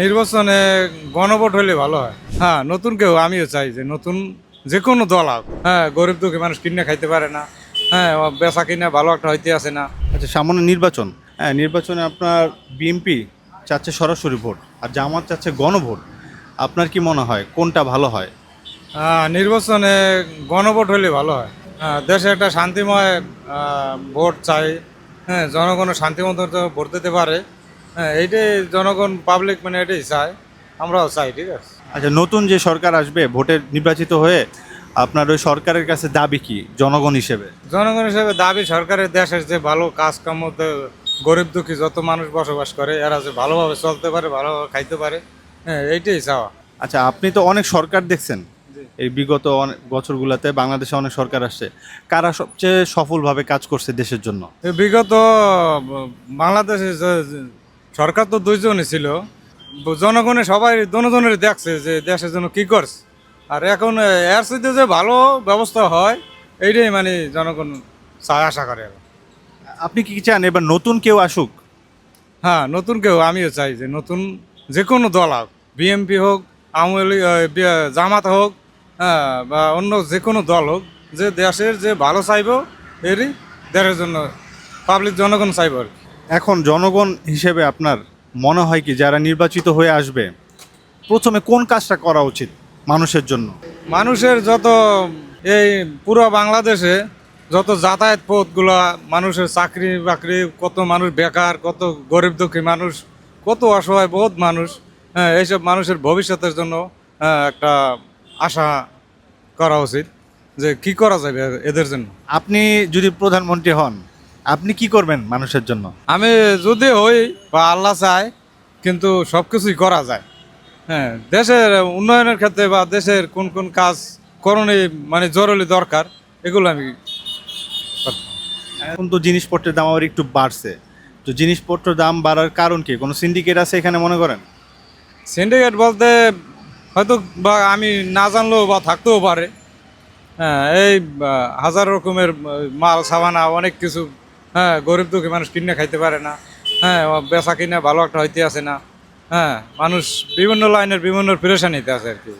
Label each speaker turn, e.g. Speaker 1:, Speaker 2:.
Speaker 1: নির্বাচনে গণভোট হলে ভালো হয়। হ্যাঁ নতুন কেউ আমিও চাই যে নতুন যে কোনো দল হোক। হ্যাঁ গরিব দুঃখী মানুষ কিনে খাইতে পারে না। হ্যাঁ বেচা কিনে ভালো একটা হইতে আসে না।
Speaker 2: আচ্ছা সামান্য নির্বাচন। হ্যাঁ নির্বাচনে আপনার বিএনপি চাচ্ছে সরাসরি ভোট আর জামাত চাচ্ছে গণভোট। আপনার কি মনে হয় কোনটা ভালো হয়?
Speaker 1: হ্যাঁ, নির্বাচনে গণভোট হলে ভালো হয়। হ্যাঁ, দেশে একটা শান্তিময় ভোট চাই। হ্যাঁ জনগণ শান্তিমত ভোট দিতে পারে। হ্যাঁ এইটাই জনগণ পাবলিক মানে এটাই চায়। আমরাও চাই ঠিক আছে?
Speaker 2: আচ্ছা নতুন যে সরকার আসবে ভোটে নির্বাচিত হয়ে আপনার ওই সরকারের কাছে দাবি কি জনগণ হিসেবে?
Speaker 1: জনগণ হিসেবে দাবি সরকারের দেশের যে ভালো কাজ গরিব দুঃখী যত মানুষ বসবাস করে এরা যে ভালোভাবে চলতে পারে ভালোভাবে খাইতে পারে হ্যাঁ এইটাই চাওয়া।
Speaker 2: আচ্ছা আপনি তো অনেক সরকার দেখছেন। এই বিগত অনেক বছরগুলোতে বাংলাদেশে অনেক সরকার আসছে। কারা সবচেয়ে সফলভাবে কাজ করছে দেশের জন্য?
Speaker 1: বিগত বাংলাদেশে সরকার তো দুইজনই ছিল। জনগণে সবাই দনজনের দেখছে যে দেশের জন্য কি করছে। আর এখন এর সাথে যে ভালো ব্যবস্থা হয় এইটাই মানে জনগণ চায় আশা করে।
Speaker 2: আপনি কি চান এবার নতুন কেউ আসুক?
Speaker 1: হ্যাঁ নতুন কেউ আমিও চাই যে নতুন যে কোনো দল হোক বিএমপি হোক আওয়ামী জামাত হোক হ্যাঁ বা অন্য যে কোনো দল হোক যে দেশের যে ভালো চাইব এরই দেশের জন্য পাবলিক জনগণ চাইব আর কি।
Speaker 2: এখন জনগণ হিসেবে আপনার মনে হয় কি যারা নির্বাচিত হয়ে আসবে প্রথমে কোন কাজটা করা উচিত মানুষের জন্য?
Speaker 1: মানুষের যত এই পুরো বাংলাদেশে যত যাতায়াত পথগুলো মানুষের চাকরি বাকরি কত মানুষ বেকার কত গরিব দুঃখী মানুষ কত অসহায় বহুত মানুষ হ্যাঁ এইসব মানুষের ভবিষ্যতের জন্য হ্যাঁ, একটা আশা করা উচিত যে কি করা যাবে এদের জন্য।
Speaker 2: আপনি যদি প্রধানমন্ত্রী হন আপনি কি করবেন মানুষের জন্য?
Speaker 1: আমি যদি হই বা আল্লাহ চায় কিন্তু সব কিছুই করা যায়। হ্যাঁ দেশের উন্নয়নের ক্ষেত্রে বা দেশের কোন কোন কাজ করণে মানে জরুরি দরকার এগুলো আমি
Speaker 2: এখন তো জিনিসপত্রের দাম আবার একটু বাড়ছে। তো জিনিসপত্রের দাম বাড়ার কারণ কি? কোনো সিন্ডিকেট আছে এখানে মনে করেন?
Speaker 1: সিন্ডিকেট বলতে হয়তো বা আমি না জানলেও বা থাকতেও পারে। হ্যাঁ এই হাজার রকমের মাল সাবানা অনেক কিছু হ্যাঁ গরিব দুঃখী মানুষ কিনে খাইতে পারে না। হ্যাঁ বেচা কিনে ভালো একটা হইতে আসে না। হ্যাঁ মানুষ বিভিন্ন লাইনের বিভিন্ন প্রেশানিতে আছে আর কি।